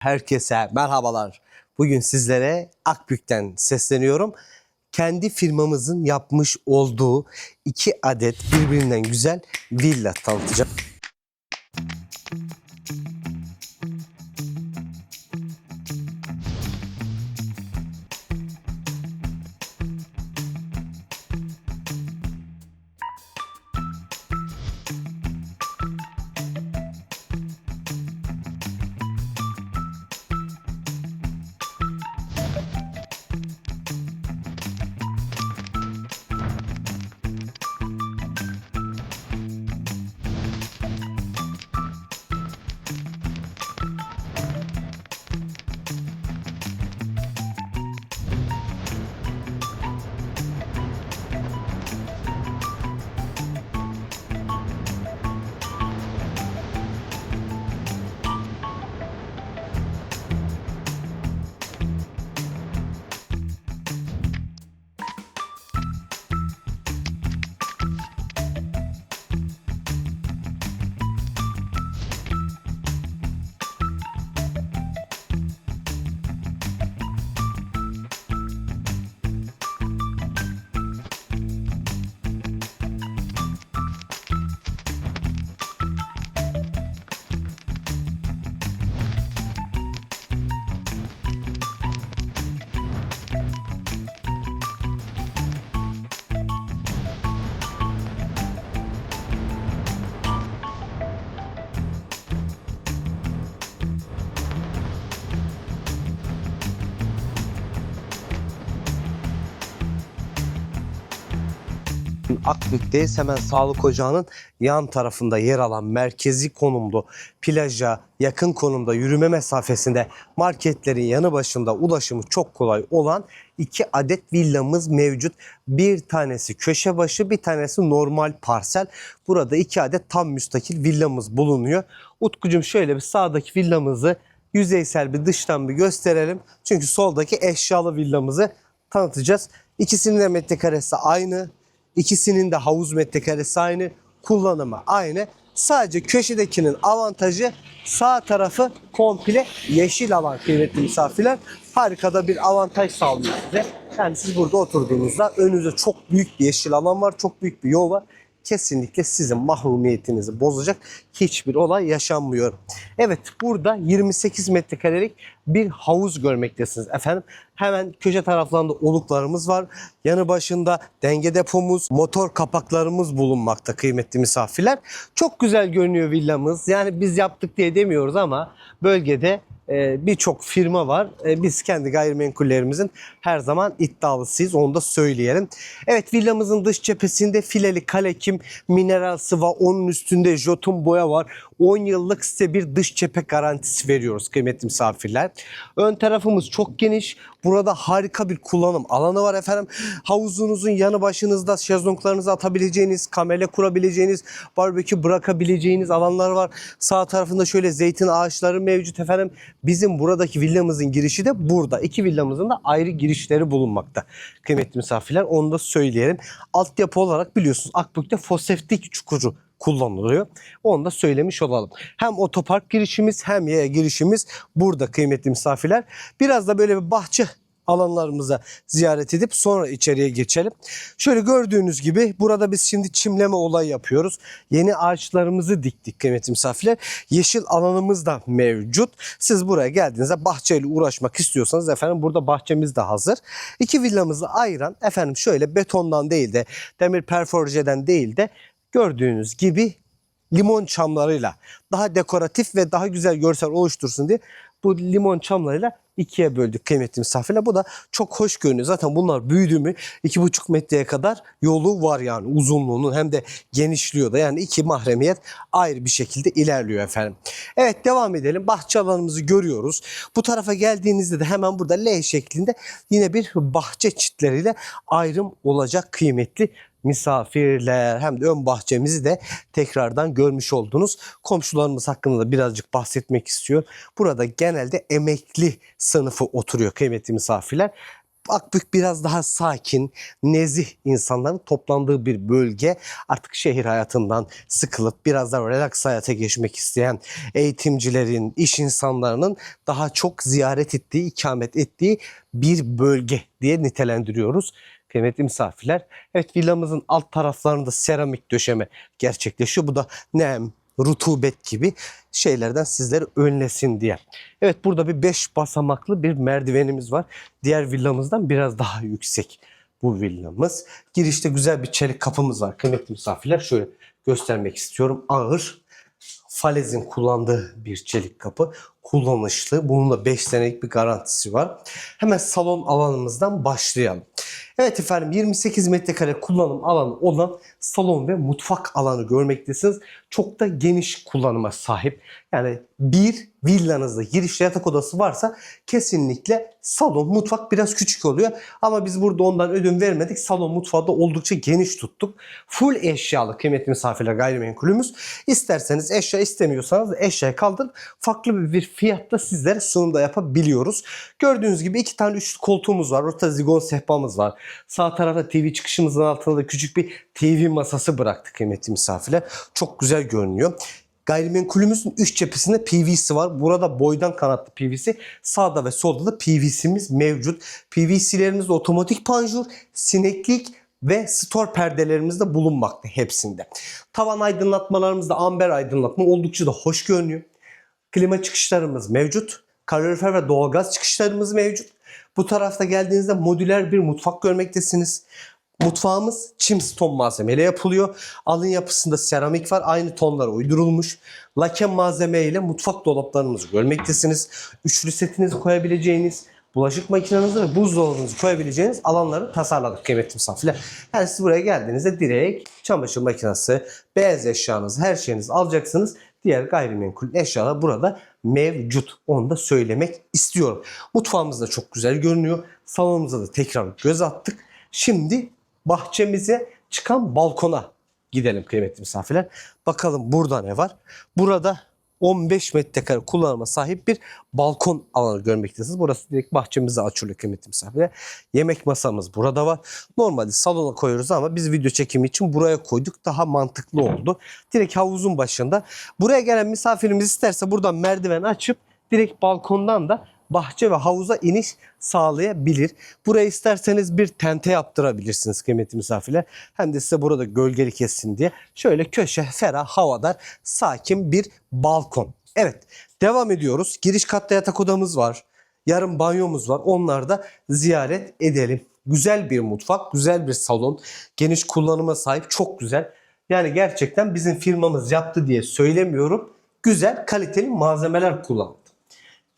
Herkese merhabalar. Bugün sizlere Akbük'ten sesleniyorum. Kendi firmamızın yapmış olduğu iki adet birbirinden güzel villa tanıtacağım. Akbük'teyiz. Hemen sağlık ocağının yan tarafında yer alan merkezi konumlu plaja yakın konumda yürüme mesafesinde marketlerin yanı başında ulaşımı çok kolay olan iki adet villamız mevcut. Bir tanesi köşe başı bir tanesi normal parsel. Burada iki adet tam müstakil villamız bulunuyor. Utkucum şöyle bir sağdaki villamızı yüzeysel bir dıştan bir gösterelim. Çünkü soldaki eşyalı villamızı tanıtacağız. İkisinin de metrekaresi aynı. İkisinin de havuz metrekaresi aynı. Kullanımı aynı. Sadece köşedekinin avantajı sağ tarafı komple yeşil alan kıymetli misafirler. Harikada bir avantaj sağlıyor size. Yani siz burada oturduğunuzda önünüzde çok büyük bir yeşil alan var. Çok büyük bir yol var. Kesinlikle sizin mahrumiyetinizi bozacak hiçbir olay yaşanmıyor. Evet burada 28 metrekarelik bir havuz görmektesiniz efendim. Hemen köşe taraflarında oluklarımız var. Yanı başında denge depomuz, motor kapaklarımız bulunmakta kıymetli misafirler. Çok güzel görünüyor villamız. Yani biz yaptık diye demiyoruz ama bölgede birçok firma var. E, Biz kendi gayrimenkullerimizin her zaman iddialısıyız. Onu da söyleyelim. Evet villamızın dış cephesinde fileli kalekim, mineral sıva, onun üstünde jotun boya var. 10 yıllık size bir dış cephe garantisi veriyoruz kıymetli misafirler. Ön tarafımız çok geniş. Burada harika bir kullanım alanı var efendim. Havuzunuzun yanı başınızda şezlonglarınızı atabileceğiniz, kamele kurabileceğiniz, barbekü bırakabileceğiniz alanlar var. Sağ tarafında şöyle zeytin ağaçları mevcut efendim. Bizim buradaki villamızın girişi de burada. İki villamızın da ayrı girişleri bulunmakta. Kıymetli misafirler onu da söyleyelim. Altyapı olarak biliyorsunuz Akbük'te foseftik çukuru kullanılıyor. Onu da söylemiş olalım. Hem otopark girişimiz hem yaya girişimiz burada kıymetli misafirler. Biraz da böyle bir bahçe alanlarımıza ziyaret edip sonra içeriye geçelim. Şöyle gördüğünüz gibi burada biz şimdi çimleme olayı yapıyoruz. Yeni ağaçlarımızı diktik kıymetli misafirler. Yeşil alanımız da mevcut. Siz buraya geldiğinizde bahçeyle uğraşmak istiyorsanız efendim burada bahçemiz de hazır. İki villamızı ayıran efendim şöyle betondan değil de demir perforjeden değil de gördüğünüz gibi limon çamlarıyla daha dekoratif ve daha güzel görsel oluştursun diye bu limon çamlarıyla ikiye böldük kıymetli misafirler. Bu da çok hoş görünüyor. Zaten bunlar büyüdü mü iki buçuk metreye kadar yolu var yani uzunluğunun hem de genişliyor da yani iki mahremiyet ayrı bir şekilde ilerliyor efendim. Evet devam edelim. Bahçe alanımızı görüyoruz. Bu tarafa geldiğinizde de hemen burada L şeklinde yine bir bahçe çitleriyle ayrım olacak kıymetli misafirler hem de ön bahçemizi de tekrardan görmüş oldunuz. Komşularımız hakkında da birazcık bahsetmek istiyor. Burada genelde emekli sınıfı oturuyor kıymetli misafirler. Akbük biraz daha sakin, nezih insanların toplandığı bir bölge. Artık şehir hayatından sıkılıp biraz daha relax hayata geçmek isteyen eğitimcilerin, iş insanlarının daha çok ziyaret ettiği, ikamet ettiği bir bölge diye nitelendiriyoruz. Kıymetli misafirler. Evet villamızın alt taraflarında seramik döşeme gerçekleşiyor. Bu da nem, rutubet gibi şeylerden sizleri önlesin diye. Evet burada bir 5 basamaklı bir merdivenimiz var. Diğer villamızdan biraz daha yüksek bu villamız. Girişte güzel bir çelik kapımız var. Kıymetli misafirler şöyle göstermek istiyorum. Ağır falezin kullandığı bir çelik kapı. Kullanışlı. Bunun da 5 senelik bir garantisi var. Hemen salon alanımızdan başlayalım. Evet efendim 28 metrekare kullanım alanı olan salon ve mutfak alanı görmektesiniz. Çok da geniş kullanıma sahip. Yani bir villanızda girişte yatak odası varsa kesinlikle salon, mutfak biraz küçük oluyor. Ama biz burada ondan ödün vermedik. Salon, mutfağı da oldukça geniş tuttuk. Full eşyalı kıymetli misafirler gayrimenkulümüz. İsterseniz eşya istemiyorsanız da eşyayı kaldırıp farklı bir fiyatta sizlere sunumda yapabiliyoruz. Gördüğünüz gibi iki tane üçlü koltuğumuz var. Ortada zigon sehpamız var. Sağ tarafta TV çıkışımızın altında da küçük bir TV masası bıraktık kıymetli misafirler. Çok güzel görünüyor. Gayrimenkulümüzün üç cephesinde PVC var. Burada boydan kanatlı PVC. Sağda ve solda da PVC'miz mevcut. PVC'lerimiz otomatik panjur, sineklik ve store perdelerimiz de bulunmakta hepsinde. Tavan aydınlatmalarımız da amber aydınlatma oldukça da hoş görünüyor. Klima çıkışlarımız mevcut. Kalorifer ve doğalgaz çıkışlarımız mevcut. Bu tarafta geldiğinizde modüler bir mutfak görmektesiniz. Mutfağımız çim ston malzemeyle yapılıyor. Alın yapısında seramik var. Aynı tonlara uydurulmuş. Laken malzeme ile mutfak dolaplarımızı görmektesiniz. Üçlü setinizi koyabileceğiniz, bulaşık makinenizi ve buzdolabınızı koyabileceğiniz alanları tasarladık kıymetli misafirler. Yani siz buraya geldiğinizde direkt çamaşır makinesi, beyaz eşyanız, her şeyinizi alacaksınız. Diğer gayrimenkul eşyalar burada mevcut. Onu da söylemek istiyorum. Mutfağımız da çok güzel görünüyor. Salonumuza da tekrar göz attık. Şimdi bahçemize çıkan balkona gidelim kıymetli misafirler. Bakalım burada ne var? Burada 15 metrekare kullanıma sahip bir balkon alanı görmektesiniz. Burası direkt bahçemize açılıyor kıymetli misafirler. Yemek masamız burada var. Normalde salona koyuyoruz ama biz video çekimi için buraya koyduk. Daha mantıklı oldu. Direkt havuzun başında. Buraya gelen misafirimiz isterse buradan merdiven açıp direkt balkondan da bahçe ve havuza iniş sağlayabilir. Buraya isterseniz bir tente yaptırabilirsiniz kıymetli misafirler. Hem de size burada gölgelik kessin diye. Şöyle köşe, ferah, havadar, sakin bir balkon. Evet, devam ediyoruz. Giriş katta yatak odamız var. Yarım banyomuz var. Onları da ziyaret edelim. Güzel bir mutfak, güzel bir salon. Geniş kullanıma sahip, çok güzel. Yani gerçekten bizim firmamız yaptı diye söylemiyorum. Güzel, kaliteli malzemeler kullandı.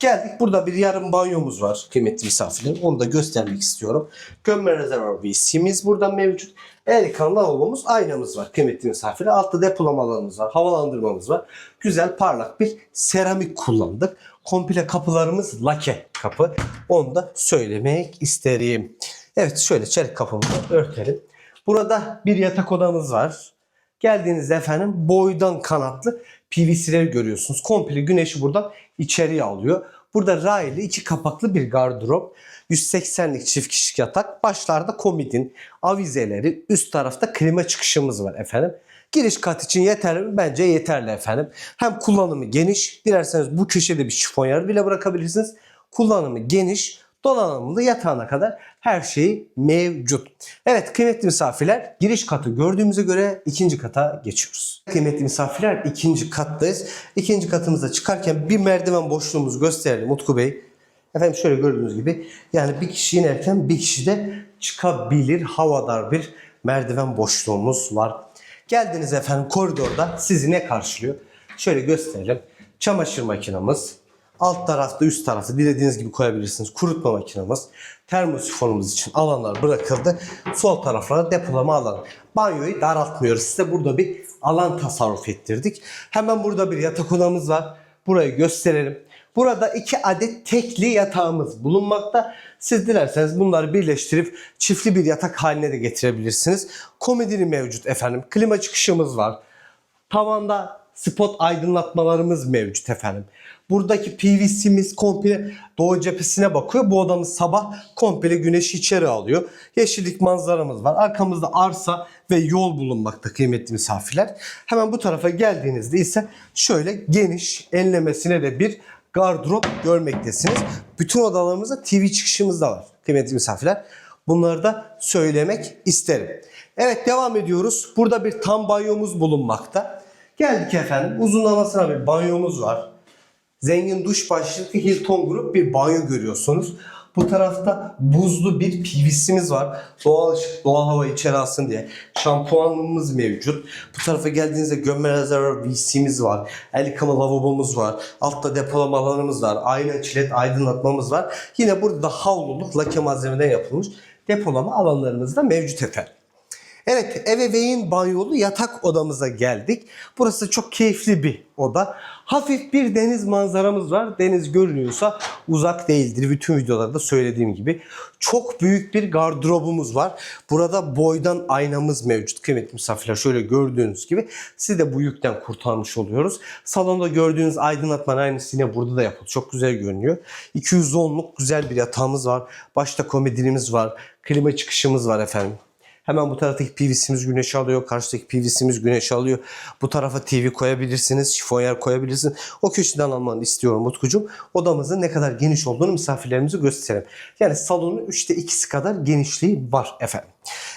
Geldik burada bir yarım banyomuz var kıymetli misafirlerim. Onu da göstermek istiyorum. Gömme rezervuar WC'miz burada mevcut. El yıkan lavabomuz aynamız var kıymetli misafirler. Altta depolama alanımız var. Havalandırmamız var. Güzel parlak bir seramik kullandık. Komple kapılarımız lake kapı. Onu da söylemek isterim. Evet şöyle çelik kapımızı örtelim. Burada bir yatak odamız var. Geldiğinizde efendim boydan kanatlı PVC'leri görüyorsunuz. Komple güneşi buradan içeriye alıyor. Burada raylı iki kapaklı bir gardırop. 180'lik çift kişilik yatak. Başlarda komodin, avizeleri, üst tarafta klima çıkışımız var efendim. Giriş kat için yeterli mi? Bence yeterli efendim. Hem kullanımı geniş. Dilerseniz bu köşede bir şifonyer bile bırakabilirsiniz. Kullanımı geniş. Donanımlı yatağına kadar her şey mevcut. Evet kıymetli misafirler giriş katı gördüğümüze göre ikinci kata geçiyoruz. Kıymetli misafirler ikinci kattayız. İkinci katımıza çıkarken bir merdiven boşluğumuzu gösterelim Utku Bey. Efendim şöyle gördüğünüz gibi yani bir kişi inerken bir kişi de çıkabilir havadar bir merdiven boşluğumuz var. Geldiniz efendim koridorda sizi ne karşılıyor? Şöyle gösterelim. Çamaşır makinamız, alt tarafta üst tarafta dilediğiniz gibi koyabilirsiniz. Kurutma makinamız, termosifonumuz için alanlar bırakıldı. Sol taraflara depolama alanı. Banyoyu daraltmıyoruz. Size burada bir alan tasarruf ettirdik. Hemen burada bir yatak odamız var. Burayı gösterelim. Burada iki adet tekli yatağımız bulunmakta. Siz dilerseniz bunları birleştirip çiftli bir yatak haline de getirebilirsiniz. Komodini mevcut efendim. Klima çıkışımız var. Tavanda spot aydınlatmalarımız mevcut efendim. Buradaki PVC'miz komple doğu cephesine bakıyor. Bu odamız sabah komple güneşi içeri alıyor. Yeşillik manzaramız var. Arkamızda arsa ve yol bulunmakta kıymetli misafirler. Hemen bu tarafa geldiğinizde ise şöyle geniş enlemesine de bir gardırop görmektesiniz. Bütün odalarımızda TV çıkışımız da var kıymetli misafirler. Bunları da söylemek isterim. Evet devam ediyoruz. Burada bir tam banyomuz bulunmakta. Geldik efendim. Uzunlamasına bir banyomuz var. Zengin duş başlıklı Hilton Grup bir banyo görüyorsunuz. Bu tarafta buzlu bir PVC'miz var. Doğal ışık, doğal hava içeri alsın diye. Şampuanımız mevcut. Bu tarafa geldiğinizde gömme rezervuar VC'miz var. El yıkama lavabomuz var. Altta depolama alanımız var. Ayna çilet aydınlatmamız var. Yine burada da havluluk lake malzemeden yapılmış depolama alanlarımız da mevcut efendim. Evet ebeveyn banyolu yatak odamıza geldik. Burası çok keyifli bir oda. Hafif bir deniz manzaramız var. Deniz görünüyorsa uzak değildir. Bütün videolarda söylediğim gibi. Çok büyük bir gardırobumuz var. Burada boydan aynamız mevcut. Kıymetli misafirler şöyle gördüğünüz gibi. Siz de bu yükten kurtarmış oluyoruz. Salonda gördüğünüz aydınlatma aynısı yine burada da yapıldı. Çok güzel görünüyor. 210'luk güzel bir yatağımız var. Başta komedinimiz var. Klima çıkışımız var efendim. Hemen bu taraftaki PVC'miz güneş alıyor. Karşıdaki PVC'miz güneş alıyor. Bu tarafa TV koyabilirsiniz. Şifonyer koyabilirsiniz. O köşeden almanı istiyorum Utkucuğum. Odamızın ne kadar geniş olduğunu misafirlerimize gösterelim. Yani salonun 3'te 2'si kadar genişliği var efendim.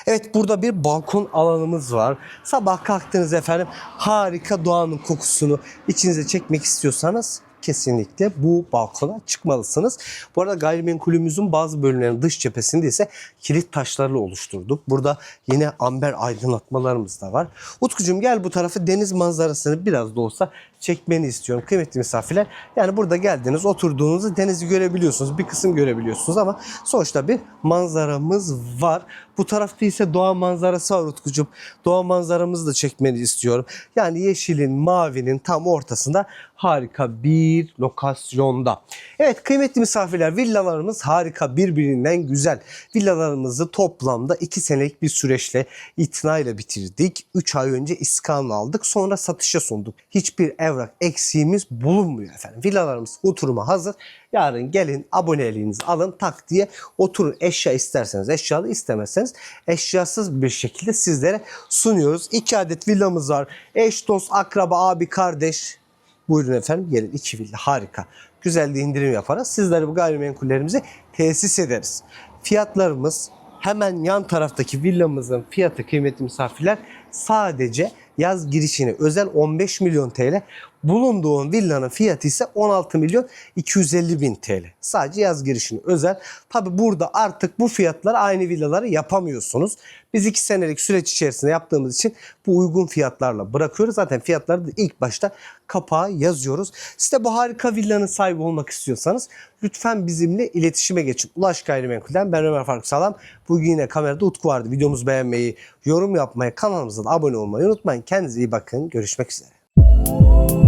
Evet burada bir balkon alanımız var. Sabah kalktınız efendim harika doğanın kokusunu içinize çekmek istiyorsanız kesinlikle bu balkona çıkmalısınız. Bu arada gayrimenkulümüzün bazı bölümlerinin dış cephesinde ise kilit taşlarla oluşturduk. Burada yine amber aydınlatmalarımız da var. Utkucuğum gel bu tarafı deniz manzarasını biraz da olsa çekmeni istiyorum kıymetli misafirler. Yani burada geldiniz oturduğunuzda denizi görebiliyorsunuz. Bir kısım görebiliyorsunuz ama sonuçta bir manzaramız var. Bu tarafta ise doğa manzarası var Utkucuğum. Doğa manzaramızı da çekmeni istiyorum. Yani yeşilin, mavinin tam ortasında harika bir lokasyonda. Evet kıymetli misafirler villalarımız harika birbirinden güzel. Villalarımızı toplamda 2 senelik bir süreçle itinayla bitirdik. 3 ay önce iskan aldık sonra satışa sunduk. Hiçbir evrak eksiğimiz bulunmuyor efendim. Villalarımız oturuma hazır. Yarın gelin aboneliğinizi alın tak diye oturun. Eşya isterseniz eşyalı istemezseniz eşyasız bir şekilde sizlere sunuyoruz. 2 adet villamız var. Eş, dost, akraba, abi, kardeş. Buyurun efendim gelin iki villa harika. Güzel de indirim yaparız. Sizlere bu gayrimenkullerimizi tesis ederiz. Fiyatlarımız hemen yan taraftaki villamızın fiyatı kıymetli misafirler sadece yaz girişini özel 15 milyon TL. Bulunduğun villanın fiyatı ise 16 milyon 250 bin TL. Sadece yaz girişini özel. Tabi burada artık bu fiyatlara aynı villaları yapamıyorsunuz. Biz 2 senelik süreç içerisinde yaptığımız için bu uygun fiyatlarla bırakıyoruz. Zaten fiyatları da ilk başta kapağa yazıyoruz. Siz de bu harika villanın sahibi olmak istiyorsanız lütfen bizimle iletişime geçin. Ulaş Gayrimenkul'den ben Ömer Faruk Sağlam. Bugün yine kamerada Utku vardı. Videomuzu beğenmeyi, yorum yapmayı, kanalımıza da abone olmayı unutmayın. Kendinize iyi bakın. Görüşmek üzere.